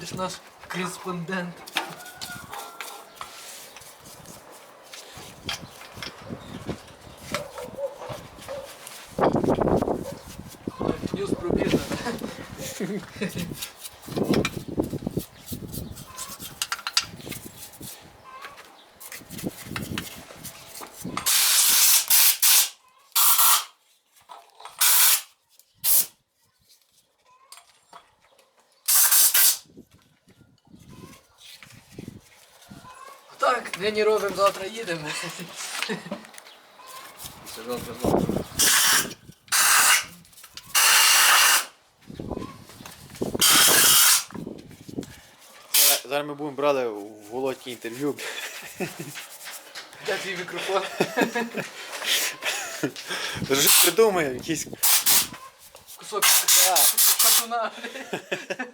Де ж наш кореспондент? Ньюс пробіжна. Так, нині робимо, завтра їдемо. Це завтра завтра. Зараз- ми будемо брати у Володьки інтерв'ю. Де твій мікрофон? Щось придумаємо, якісь. Кусок катуна.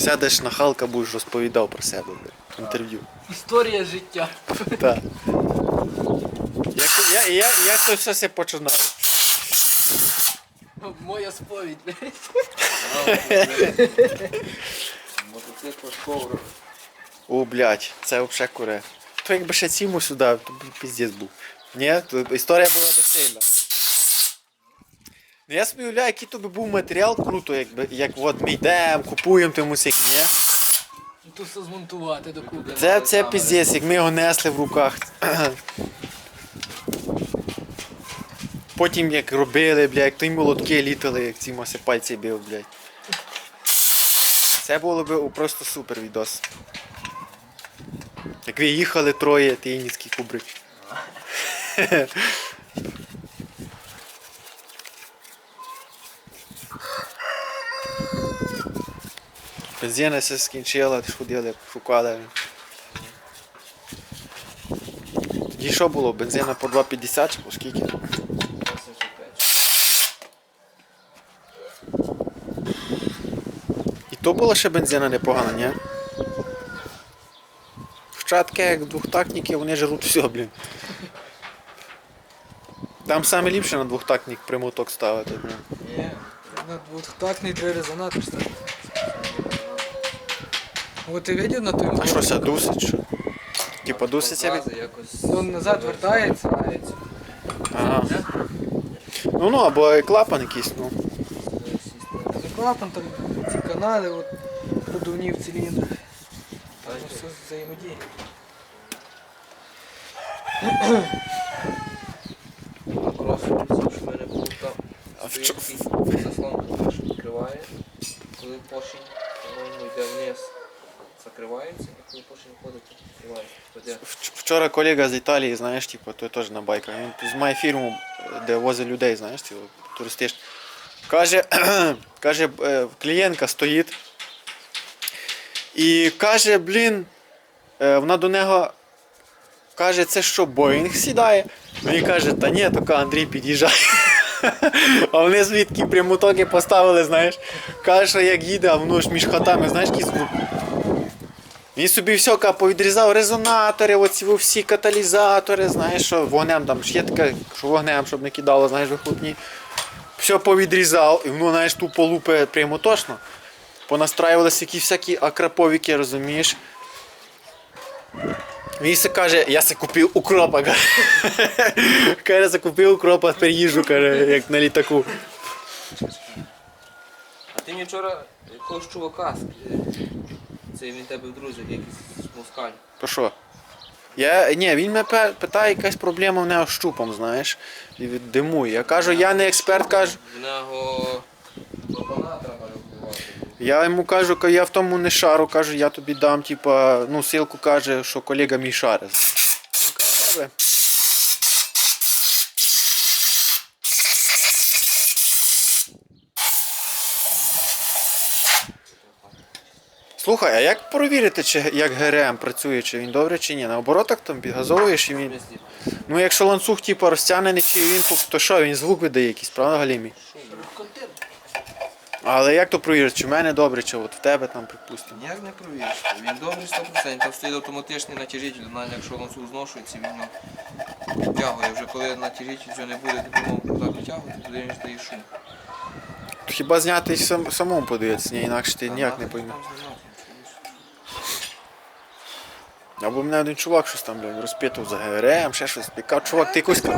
Сядеш на Халка, будеш розповідав про себе в інтерв'ю. Історія життя. Так. Як, я, я, як це все се починало? Моя сповідь. Мотоцикл шковру. О, блядь, це взагалі куре. То якби ще цімо сюди, то б піздець був. Ні, то історія була досильна. Ну я собі уявляю, який то би був матеріал круто, якби, як от ми йдемо, купуємо той мусик, ні? Тут все змонтувати до. Це, це піздець, як ми його несли в руках. Потім як робили, бля, як той молотки літали, як ці маси пальці бив, блядь. Це було б просто супер відос. Як ви їхали троє, ти ніцький кубрик. Бензина все скінчила, ходили, шукали. Тоді що було? Бензина по 2,50 чи по скільки? 85. І то була ще бензина непогана, ні? Хоча таке, як двохтактники, вони жруть все, блін. Там саме ліпше на двохтактник примоток ставити, блін. Ні, на двохтактний три резонатор ставити. От ти видів на той А що це дусить? Що? Типа від. якось. Он назад вертається. Ага. Ну ну, або клапан якийсь, ну. За клапан там ці канали, от продувні в циліндрах. Там все взаємодіє. На кросовці, що в мене був там. А Заслонка теж відкриває. Коли поршень, по-моєму, йде вниз, закривається, і коли поршень входить, то відкривається. Вчора колега з Італії, знаєш, типу, той теж на байках. Він має фірму, де возить людей, знаєш, типу, туристиш. Каже, каже, е, клієнтка стоїть. І каже, блін, е, вона до нього каже, це що, Боїнг сідає? Він каже, та ні, тільки Андрій під'їжджає. А вони звідки прямотоки поставили, знаєш. Що як їде, а воно ж між хатами, знаєш, який звук. Він собі все повідрізав резонатори, оці всі каталізатори, знаєш, що вогнем там є таке, що вогнем, щоб не кидало, знаєш, вихлопні. Все повідрізав, і воно, знаєш, тупо лупе прямо точно. Понастраювалися які всякі акраповіки, розумієш. Він се каже, я се купив укропа. каже. Закупив укропа, тепер їжу, каже, як на літаку. А ти мені вчора якогось чувака, це він тебе в друзях, якийсь москаль. То що? Я, ні, він мене питає, якась проблема в нього з щупом, знаєш, і від диму. Я кажу, я не експерт, кажу. В нього. Я йому кажу, я в тому не шару, кажу, я тобі дам, типа, ну, силку каже, що колега мій шарить. Добре. Слухай, а як перевірити, чи як ГРМ працює, чи він добре, чи ні? На оборотах там підгазовуєш і він. Ну якщо ланцюг типу, розтягнений, чи він, то що, він звук видає якийсь, правда, Галімій? Але як то провіриш, чи в мене добре, чи от в тебе там, припустимо? Ніяк не провіриш. Він добрий 100%. Там стоїть автоматичний натяжитель, навіть якщо ланцюг зношується, він ну, витягує. Вже коли натяжитель вже не буде допомогу так витягувати, тоді він ж дає шум. хіба зняти сам, самому подивитися, ні, інакше ти ніяк не поймеш. там знімати, Або мене один чувак щось там, блядь, розпитував за ГРМ, ще щось. Я кажу, чувак, ти якусь. Не.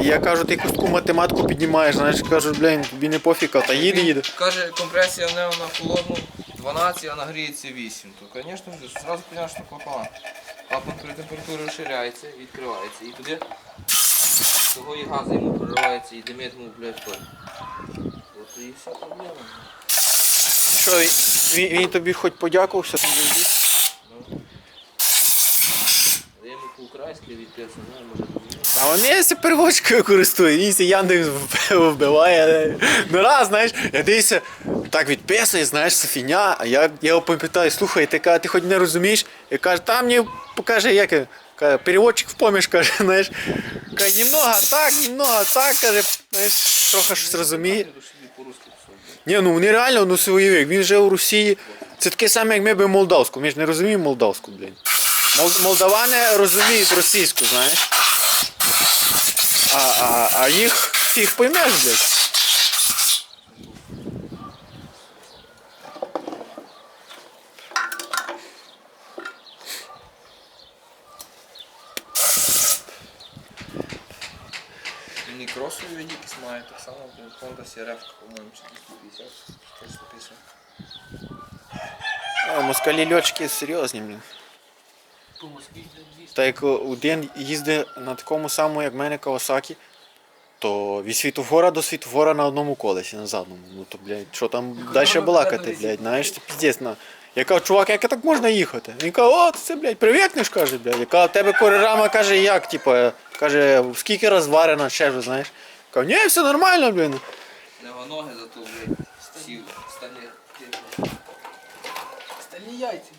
І я кажу, ти якусь таку математику піднімаєш, знаєш, кажу, блін, тобі не пофіг, а та їде, їде. Каже, компресія нього на холодну 12, а нагріється 8. То, звісно, зразу поняв, що клапан. Клапан при температурі розширяється, відкривається. І туди того і газу йому проривається і димить йому, блядь, той. От і вся проблема. Що, він, він, тобі хоч подякувався? Ну. Я йому по-українськи відписав, ну, може. А вони з переводчикою він ся Яндекс вбиває. Ну раз, знаєш, я дивлюся, так відписує, знаєш, це фігня, а я, його питаю, слухай, ти, ти хоч не розумієш? І каже, там мені покаже, як каже, переводчик в поміж, каже, знаєш. Каже, немного так, немного так, каже, знаєш, трохи щось розуміє. Блядь. Ні, ну вони реально ну, свої. Він жив у Росії. Це таке саме, як ми би молдавську. Ми ж не розуміємо молдавську, блін. Мол- Молдавани розуміють російську, знаєш. А, а, а їх всіх поймеш, блядь. Він і кросові він якісь має, так само, блін, Honda CRF, по-моєму, чи 250, 450. А, москалі льотчики серйозні, блін. По Москві 200. Та як один їздить на такому самому, як в мене Кавасакі, то від світофора до світофора на одному колесі, на задному. Ну то, блядь, що там далі балакати, блядь, знаєш, це піздець. На. Я кажу, чувак, як так можна їхати? Він каже, о, це, блядь, привикнеш, каже, блядь. Я кажу, тебе корирама каже, як, типу, каже, скільки розварена, ще ж, знаєш. Кажу, ні, все нормально, блін. Нема ноги, зато, блядь, сів, стане. Стальні яйця.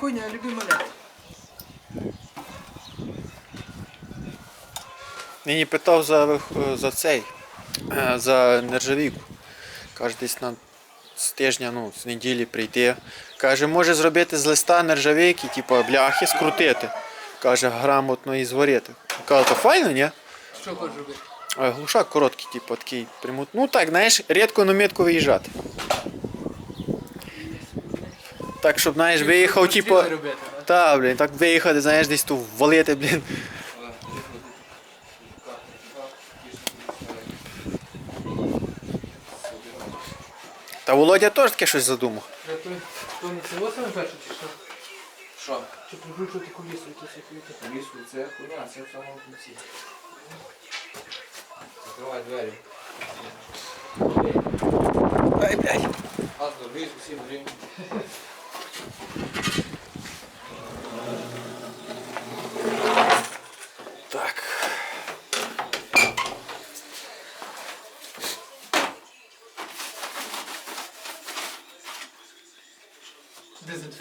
Хуйня, любима ля. Нині питав за, за цей, е, за нержавійку. Каже, десь на з тижня, ну, з неділі прийти. Каже, може зробити з листа нержавійки, типу бляхи, скрутити. Каже, грамотно і зварити. Каже, то файно, ні? Що хочеш робити? А глушак короткий, типу, такий прямут. Ну так, знаєш, рідко на метку виїжджати. Так, щоб, знаєш, виїхав, типу. Та, блін, так виїхати, знаєш, десь тут валити, блін. Та Володя теж таке щось задумав. Я той, то не село саме перше, чи що? Що? Чи прикручувати колісо то це хуйте? Лісу, це хуйня, це в самому кінці. Закривай двері. Ай, блядь. Аз до лісу, всім грім. Так.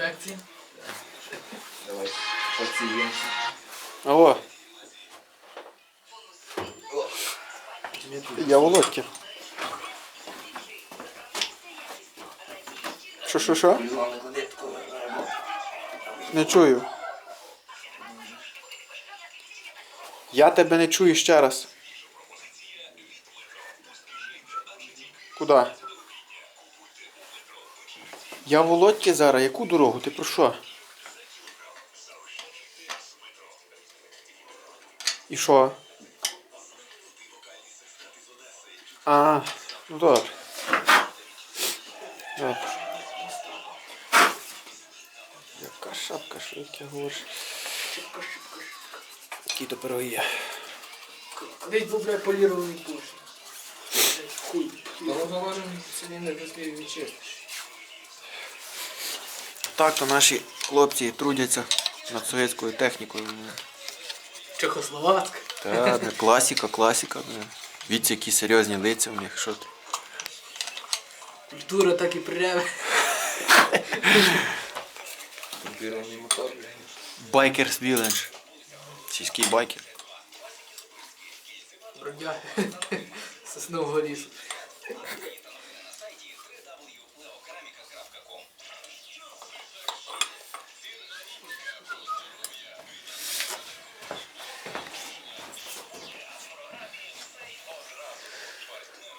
Дезінфекція. Давай, пацієнт. Алло. Я Володьки. Що, що, що? Не чую. Я тебе не чую ще раз. Куда? Я Володьки зараз. Яку дорогу? Ти про що? І що? А, ну добре. Добре. Яка шапка, що яке говориш? Які то пироги є. Десь був, блядь, полірований. Блядь, Хуй. Заложений циліндр ти відчистиш. Так, то наші хлопці трудяться над совєтською технікою. Чехословацька. Та, не, класіка, класіка. Не. Віці, які серйозні лиця в них, що ти. Культура так і пряме. Байкерс Village. Сільський байкер. бродяги соснового лісу.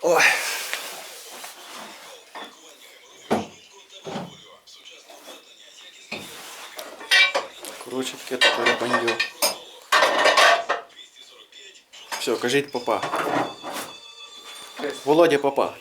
Ой. Коротше, таке таке бандьо. Все, кажіть папа. Володя папа.